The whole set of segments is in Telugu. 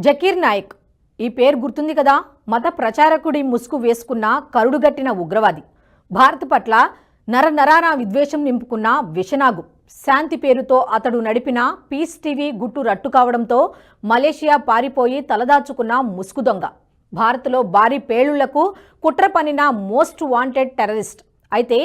జకీర్ నాయక్. ఈ పేరు గుర్తుంది కదా? మత ప్రచారకుడి ముసుగు వేసుకున్న కరుడుగట్టిన ఉగ్రవాది. భారత్ పట్ల నరనరాన విద్వేషం నింపుకున్న విషనాగు. శాంతి పేరుతో అతడు నడిపిన పీస్ టీవీ గుట్టు రట్టు కావడంతో మలేషియా పారిపోయి తలదాచుకున్న ముసుగు దొంగ. భారత్లో భారీ పేలుళ్ళకు కుట్ర పనిన మోస్ట్ వాంటెడ్ టెర్రరిస్ట్. అయితే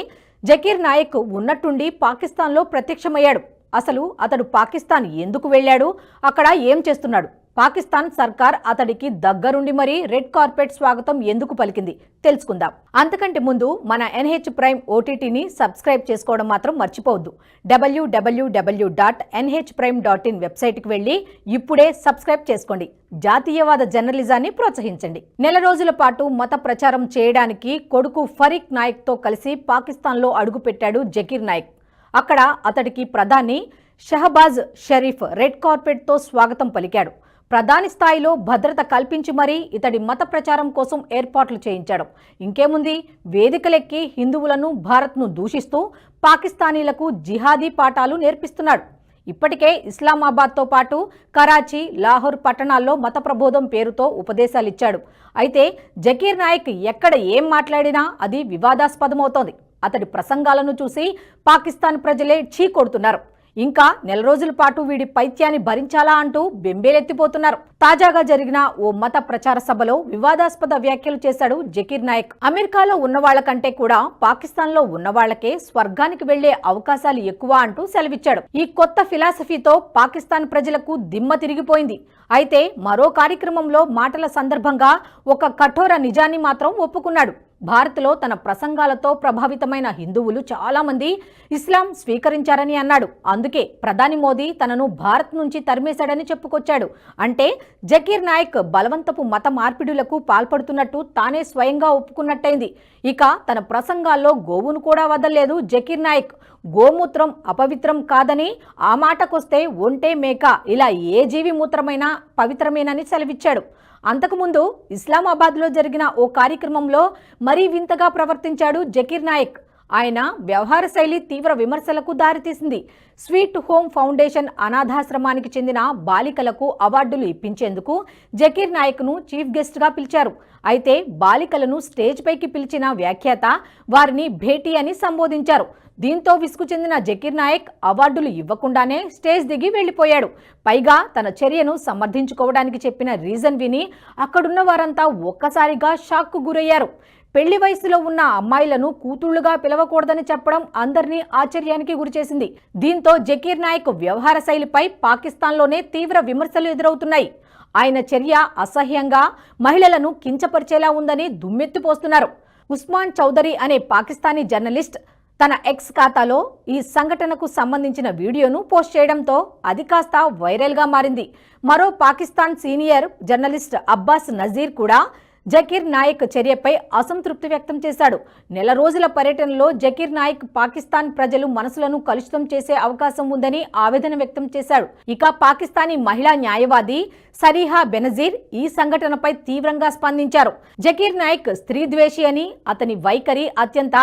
జకీర్ నాయక్ ఉన్నట్టుండి పాకిస్తాన్లో ప్రత్యక్షమయ్యాడు. అసలు అతడు పాకిస్తాన్ ఎందుకు వెళ్ళాడు? అక్కడ ఏం చేస్తున్నాడు? పాకిస్తాన్ సర్కార్ అతడికి దగ్గరుండి మరీ రెడ్ కార్పెట్ స్వాగతం ఎందుకు పలికింది? తెలుసుకుందాం. అంతకంటే ముందు మన ఎన్హెచ్ ప్రైమ్ ఓటీటీని సబ్స్క్రైబ్ చేసుకోవడం మాత్రం మర్చిపోవద్దు. డబ్ల్యూడబ్ల్యూడబ్ల్యూ dot NH prime dot in వెబ్సైట్కి వెళ్ళి ఇప్పుడే సబ్స్క్రైబ్ చేసుకోండి. జాతీయవాద జర్నలిజాన్ని ప్రోత్సహించండి. నెల రోజుల పాటు మత ప్రచారం చేయడానికి కొడుకు ఫరీక్ నాయక్తో కలిసి పాకిస్తాన్లో అడుగుపెట్టాడు జకీర్ నాయక్. అక్కడ అతడికి ప్రధాని షహబాజ్ షరీఫ్ రెడ్ కార్పెట్తో స్వాగతం పలికాడు. ప్రధాని స్థాయిలో భద్రత కల్పించి మరీ ఇతడి మత ప్రచారం కోసం ఏర్పాట్లు చేయించాడు. ఇంకేముంది? వేదికలెక్కి హిందువులను భారత్ను దూషిస్తూ పాకిస్తానీలకు జిహాదీ పాఠాలు నేర్పిస్తున్నాడు. ఇప్పటికే ఇస్లామాబాద్తో పాటు కరాచీ లాహోర్ పట్టణాల్లో మత ప్రబోధం పేరుతో ఉపదేశాలిచ్చాడు. అయితే జకీర్ నాయక్ ఎక్కడ ఏం మాట్లాడినా అది వివాదాస్పదమవుతోంది. అతడి ప్రసంగాలను చూసి పాకిస్తాన్ ప్రజలే ఛీ కొడుతున్నారు. ఇంకా నెల రోజుల పాటు వీడి పైత్యాన్ని భరించాలా అంటూ బెంబేలెత్తిపోతున్నారు. తాజాగా జరిగిన ఓ మత ప్రచార సభలో వివాదాస్పద వ్యాఖ్యలు చేశాడు జకీర్ నాయక్. అమెరికాలో ఉన్న కూడా పాకిస్తాన్లో ఉన్న వాళ్ళకే స్వర్గానికి వెళ్ళే అవకాశాలు ఎక్కువ అంటూ సెలవిచ్చాడు. ఈ కొత్త ఫిలాసఫీతో పాకిస్తాన్ ప్రజలకు దిమ్మ తిరిగిపోయింది. అయితే మరో కార్యక్రమంలో మాటల సందర్భంగా ఒక కఠోర నిజాన్ని మాత్రం ఒప్పుకున్నాడు. భారత్లో తన ప్రసంగాలతో ప్రభావితమైన హిందువులు చాలామంది ఇస్లాం స్వీకరించారని అన్నాడు. అందుకే ప్రధాని మోదీ తనను భారత్ నుంచి తరిమేశాడని చెప్పుకొచ్చాడు. అంటే జకీర్ నాయక్ బలవంతపు మత మార్పిడులకు పాల్పడుతున్నట్టు తానే స్వయంగా ఒప్పుకున్నట్టయింది. ఇక తన ప్రసంగాల్లో గోవును కూడా వదలలేదు జకీర్ నాయక్. గోమూత్రం అపవిత్రం కాదని ఆ మాటకొస్తే ఒంటే మేక. ఇలా ఏ జీవి మూత్రమైనా పవిత్రమేనని సెలవిచ్చాడు. అంతకుముందు ఇస్లామాబాద్లో జరిగిన ఓ కార్యక్రమంలో మరీ వింతగా ప్రవర్తించాడు జకీర్ నాయక్. ఆయన వ్యవహార శైలి తీవ్ర విమర్శలకు దారితీసింది. స్వీట్ హోమ్ ఫౌండేషన్ అనాథాశ్రమానికి చెందిన బాలికలకు అవార్డులు ఇప్పించేందుకు జకీర్ నాయక్ను చీఫ్ గెస్ట్గా పిలిచారు. అయితే బాలికలను స్టేజ్ పైకి పిలిచిన వ్యాఖ్యాత వారిని భేటీ అని సంబోధించారు. దీంతో విసుగు చెందిన జకీర్ నాయక్ అవార్డులు ఇవ్వకుండానే స్టేజ్ దిగి వెళ్ళిపోయాడు పైగా తన చర్యను సమర్థించుకోవడానికి చెప్పిన రీజన్ విని అక్కడున్న వారంతా ఒక్కసారిగా షాక్కు గురయ్యారు. పెళ్ళి వయసులో ఉన్న అమ్మాయిలను కూతుళ్ళుగా పిలవకూడదని చెప్పడం అందరినీ ఆశ్చర్యానికి గురిచేసింది. దీంతో జకీర్ నాయక్ వ్యవహార శైలిపై పాకిస్తాన్లోనే తీవ్ర విమర్శలు ఎదురవుతున్నాయి. ఆయన చర్య అసహ్యంగా మహిళలను కించపరిచేలా ఉందని దుమ్మెత్తిపోస్తున్నారు ఉస్మాన్ చౌదరి అనే పాకిస్తానీ జర్నలిస్ట్ తన ఎక్స్ ఖాతాలో ఈ సంఘటనకు సంబంధించిన వీడియోను పోస్ట్ చేయడంతో అది కాస్త వైరల్గా మారింది. మరో పాకిస్తాన్ సీనియర్ జర్నలిస్ట్ అబ్బాస్ నజీర్ కూడా జకీర్ నాయక్ చర్యపై అసంతృప్తి వ్యక్తం చేశాడు. నెల రోజుల పర్యటనలో జకీర్ నాయక్ పాకిస్తాన్ ప్రజలు మనసులను కలుషితం చేసే అవకాశం ఉందని ఆవేదన వ్యక్తం చేశాడు. ఇక పాకిస్తానీ మహిళా న్యాయవాది సరీహా బెనజీర్ ఈ సంఘటనపై తీవ్రంగా స్పందించారు. జకీర్ నాయక్ స్త్రీ ద్వేషి అని అతని వైఖరి అత్యంత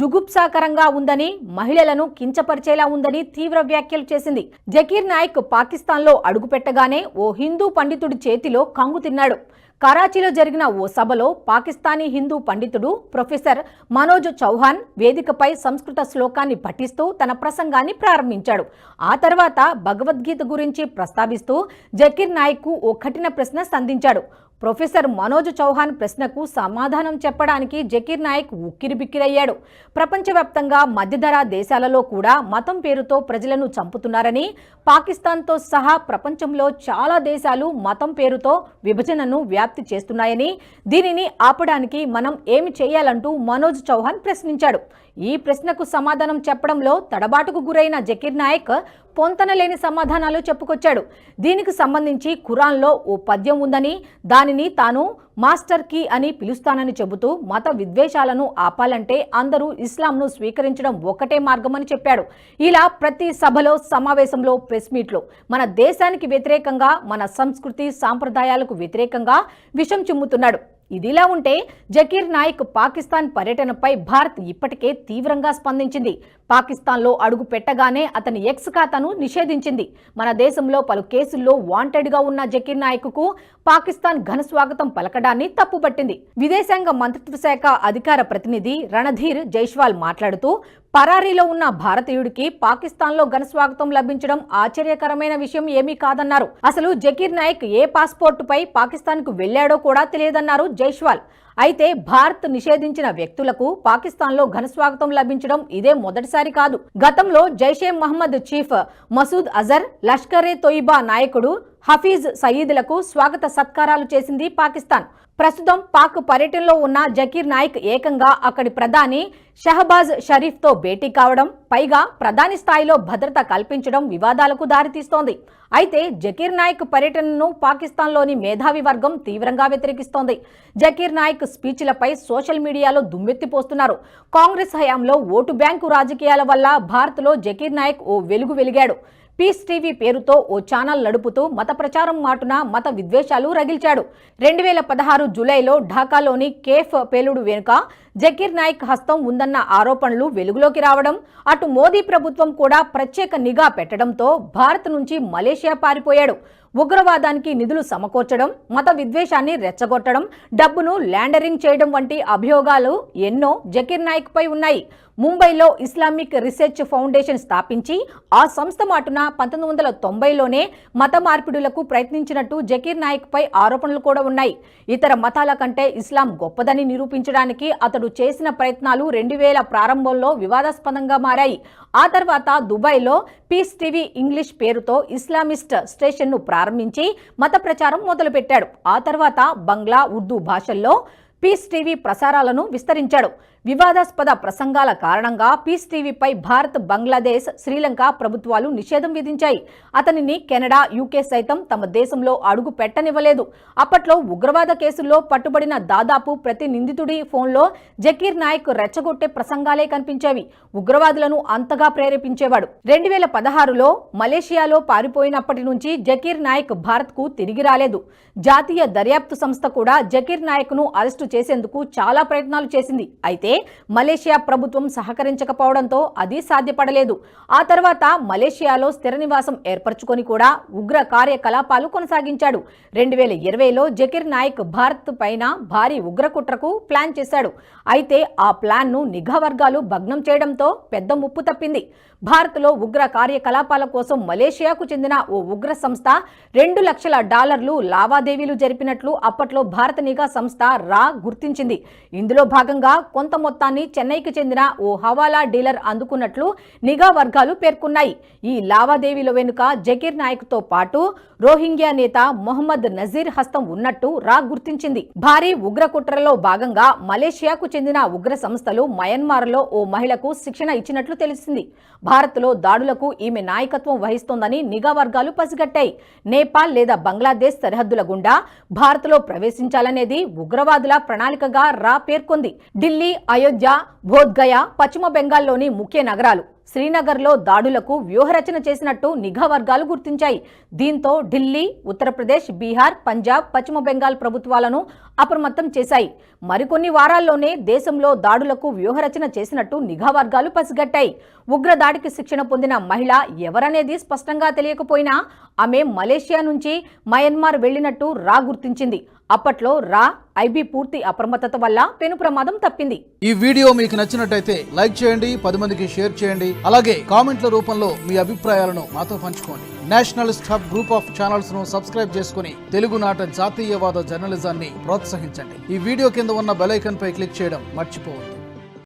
జుగుప్సాకరంగా ఉందని మహిళలను కించపరిచేలా ఉందని తీవ్ర వ్యాఖ్యలు చేసింది. జకీర్ నాయక్ పాకిస్తాన్లో అడుగుపెట్టగానే ఓ హిందూ పండితుడి చేతిలో కంగు తిన్నాడు. కరాచీలో జరిగిన ఓ సభలో పాకిస్తానీ హిందూ పండితుడు ప్రొఫెసర్ మనోజ్ చౌహాన్ వేదికపై సంస్కృత శ్లోకాన్ని పఠిస్తూ తన ప్రసంగాన్ని ప్రారంభించాడు. ఆ తర్వాత భగవద్గీత గురించి ప్రస్తావిస్తూ జకీర్ నాయక్కు ఓ కఠిన ప్రశ్న సంధించాడు. ప్రొఫెసర్ మనోజ్ చౌహాన్ ప్రశ్నకు సమాధానం చెప్పడానికి జకీర్ నాయక్ ఉక్కిరిబిక్కిరయ్యాడు. ప్రపంచవ్యాప్తంగా మధ్యధరా దేశాలలో కూడా మతం పేరుతో ప్రజలను చంపుతున్నారని పాకిస్తాన్తో సహా ప్రపంచంలో చాలా దేశాలు మతం పేరుతో విభజనను వ్యాప్తి చేస్తున్నాయని దీనిని ఆపడానికి మనం ఏమి చేయాలంటూ మనోజ్ చౌహాన్ ప్రశ్నించాడు. ఈ ప్రశ్నకు సమాధానం చెప్పడంలో తడబాటుకు గురైన జకీర్ నాయక్ పొంతనలేని సమాధానాలు చెప్పుకొచ్చాడు. దీనికి సంబంధించి ఖురాన్లో ఓ పద్యం ఉందని దానిని తాను మాస్టర్ కీ అని పిలుస్తానని చెబుతూ మత విద్వేషాలను ఆపాలంటే అందరూ ఇస్లాంను స్వీకరించడం ఒకటే మార్గమని చెప్పాడు. ఇలా ప్రతి సభలో సమావేశంలో ప్రెస్ మీట్లో మన దేశానికి వ్యతిరేకంగా మన సంస్కృతి సాంప్రదాయాలకు వ్యతిరేకంగా విషం చిమ్ముతున్నాడు. ఇదిలా ఉంటే జకీర్ నాయక్ పాకిస్తాన్ పర్యటనపై భారత్ ఇప్పటికే తీవ్రంగా స్పందించింది. పాకిస్తాన్లో అడుగు పెట్టగానే అతని ఎక్స్ ఖాతాను నిషేధించింది. మన దేశంలో పలు కేసుల్లో వాంటెడ్గా ఉన్న జకీర్ నాయక్కు పాకిస్తాన్ ఘన స్వాగతం పలకడాన్ని తప్పుపట్టింది. విదేశాంగ మంత్రిత్వ శాఖ అధికార ప్రతినిధి రణధీర్ జైష్వాల్ మాట్లాడుతూ పరారీలో ఉన్న భారతీయుడికి పాకిస్తాన్లో ఘన స్వాగతం లభించడం ఆశ్చర్యకరమైన విషయం ఏమీ కాదన్నారు. అసలు జకీర్ నాయక్ ఏ పాస్పోర్టుపై పాకిస్తాన్కు వెళ్ళాడో కూడా తెలియదన్నారు జైష్వాల్. అయితే భారత్ నిషేధించిన వ్యక్తులకు పాకిస్తాన్లో ఘన స్వాగతం లభించడం ఇదే మొదటిసారి కాదు. గతంలో జైషే మహమ్మద్ చీఫ్ మసూద్ అజర్ లష్కరే తొయిబా నాయకుడు హఫీజ్ సయీద్లకు స్వాగత సత్కారాలు చేసింది పాకిస్తాన్. ప్రస్తుతం పాక్ పర్యటనలో ఉన్న జకీర్ నాయక్ ఏకంగా అక్కడి ప్రధాని షహబాజ్ షరీఫ్తో భేటీ కావడం పైగా ప్రధాని స్థాయిలో భద్రత కల్పించడం వివాదాలకు దారితీస్తోంది. అయితే జకీర్ నాయక్ పర్యటనను పాకిస్తాన్లోని మేధావి వర్గం తీవ్రంగా వ్యతిరేకిస్తోంది. జకీర్ నాయక్ స్పీచ్లపై సోషల్ మీడియాలో దుమ్మెత్తిపోస్తున్నారు. కాంగ్రెస్ హయాంలో ఓటు బ్యాంకు రాజకీయాల వల్ల భారత్లో జకీర్ నాయక్ ఓ వెలుగు వెలిగాడు. పీస్ టీవీ పేరుతో ఓ ఛానల్ నడుపుతూ మత ప్రచారం మాటున మత విద్వేషాలు రగిల్చాడు. రెండు వేల పదహారు జూలైలో ఢాకాలోని కేఫ్ పేలుడు వెనుక జకీర్ నాయక్ హస్తం ఉందన్న ఆరోపణలు వెలుగులోకి రావడం అటు మోదీ ప్రభుత్వం కూడా ప్రత్యేక నిఘా పెట్టడంతో భారత్ నుంచి మలేషియా పారిపోయాడు. ఉగ్రవాదానికి నిధులు సమకూర్చడం మత విద్వేషాన్ని రెచ్చగొట్టడం డబ్బును ల్యాండరింగ్ చేయడం వంటి అభియోగాలు ఎన్నో జకీర్ నాయక్ పై ఉన్నాయి. ముంబైలో ఇస్లామిక్ రీసెర్చ్ ఫౌండేషన్ స్థాపించి ఆ సంస్థ మాటున పంతొమ్మిది వందల తొంభైలోనే మత మార్పిడులకు ప్రయత్నించినట్టు జకీర్ నాయక్ పై ఆరోపణలు కూడా ఉన్నాయి. ఇతర మతాల కంటే ఇస్లాం గొప్పదని నిరూపించడానికి అతడు చేసిన ప్రయత్నాలు రెండు వేల ప్రారంభంలో వివాదాస్పదంగా మారాయి. ఆ తర్వాత దుబాయ్లో పీస్ టీవీ ఇంగ్లీష్ పేరుతో ఇస్లామిస్ట్ స్టేషన్ను ప్రారంభించి మత ప్రచారం మొదలుపెట్టాడు. ఆ తర్వాత బంగ్లా ఉర్దూ భాషల్లో పీస్ టీవీ ప్రసారాలను విస్తరించాడు. వివాదాస్పద ప్రసంగాల కారణంగా పీస్ టీవీపై భారత్ బంగ్లాదేశ్ శ్రీలంక ప్రభుత్వాలు నిషేధం విధించాయి. అతనిని కెనడా యూకే సైతం తమ దేశంలో అడుగు పెట్టనివ్వలేదు. అప్పట్లో ఉగ్రవాద కేసుల్లో పట్టుబడిన దాదాపు ప్రతి నిందితుడి ఫోన్లో జకీర్ నాయక్ రెచ్చగొట్టే ప్రసంగాలే కనిపించేవి. ఉగ్రవాదులను అంతగా ప్రేరేపించేవాడు. రెండు వేల పదహారులో మలేషియాలో పారిపోయినప్పటి నుంచి జకీర్ నాయక్ భారత్కు తిరిగి రాలేదు. జాతీయ దర్యాప్తు సంస్థ కూడా జకీర్ నాయక్ను అరెస్టు చేసేందుకు చాలా ప్రయత్నాలు చేసింది. అయితే మలేషియా ప్రభుత్వం సహకరించకపోవడంతో అది సాధ్యపడలేదు. ఆ తర్వాత మలేషియాలో స్థిర నివాసం ఏర్పరచుకొని కూడా ఉగ్ర కార్యకలాపాలు కొనసాగించాడు. రెండు వేల ఇరవైలో జకీర్ నాయక్ భారత్ పైన భారీ ఉగ్రకుట్రకు ప్లాన్ చేశాడు. అయితే ఆ ప్లాన్ను నిఘా వర్గాలు భగ్నం చేయడంతో పెద్ద ముప్పు తప్పింది. భారత్లో ఉగ్ర కార్యకలాపాల కోసం మలేషియాకు చెందిన ఓ ఉగ్ర సంస్థ రెండు లక్షల డాలర్లు లావాదేవీలు జరిపినట్లు అప్పట్లో భారత నిఘా సంస్థ రా గుర్తించింది. ఇందులో భాగంగా కొంత మొత్తాన్ని చెన్నైకి చెందిన ఓ హవాలా డీలర్ అందుకున్నట్లు నిఘా వర్గాలు పేర్కొన్నాయి. ఈ లావాదేవీల వెనుక జకీర్ నాయక్తో పాటు రోహింగ్యా నేత మొహమ్మద్ నజీర్ హస్తం ఉన్నట్టు రా గుర్తించింది. భారీ ఉగ్ర కుట్రలో భాగంగా మలేషియాకు చెందిన ఉగ్ర సంస్థలు మయన్మార్లో ఓ మహిళకు శిక్షణ ఇచ్చినట్లు తెలిసింది. భారత్లో దాడులకు ఈమె నాయకత్వం వహిస్తోందని నిఘా వర్గాలు పసిగట్టాయి. నేపాల్ లేదా బంగ్లాదేశ్ సరిహద్దుల గుండా భారత్లో ప్రవేశించాలనేది ఉగ్రవాదుల ప్రణాళికగా రా పేర్కొంది. ఢిల్లీ అయోధ్య బోధ్గయ పశ్చిమ బెంగాల్లోని ముఖ్య నగరాలు. శ్రీనగర్లో దాడులకు వ్యూహరచన చేసినట్టు నిఘా వర్గాలు గుర్తించాయి. దీంతో ఢిల్లీ ఉత్తరప్రదేశ్ బీహార్ పంజాబ్ పశ్చిమ బెంగాల్ ప్రభుత్వాలను అప్రమత్తం చేశాయి. మరికొన్ని వారాల్లోనే దేశంలో దాడులకు వ్యూహరచన చేసినట్టు నిఘా వర్గాలు పసిగట్టాయి. ఉగ్రదాడికి శిక్షణ పొందిన మహిళ ఎవరనేది స్పష్టంగా తెలియకపోయినా ఆమె మలేషియా నుంచి మయన్మార్ వెళ్ళినట్టు రా గుర్తించింది. అప్పట్లో రా ఐబీ పూర్తి అప్రమత్తత వల్ల పెను ప్రమాదం తప్పింది. ఈ వీడియో మీకు నచ్చినట్టయితే లైక్ చేయండి పది మందికి షేర్ చేయండి. అలాగే కామెంట్ల రూపంలో మీ అభిప్రాయాలను మాతో పంచుకోండి. నేషనలిస్ట్ హబ్ గ్రూప్ ఆఫ్ ఛానల్స్ను సబ్స్క్రైబ్ చేసుకుని తెలుగునాట జాతీయవాద జర్నలిజాన్ని ప్రోత్సహించండి. ఈ వీడియో కింద ఉన్న బెలైకన్ పై క్లిక్ చేయడం మర్చిపోవద్దు.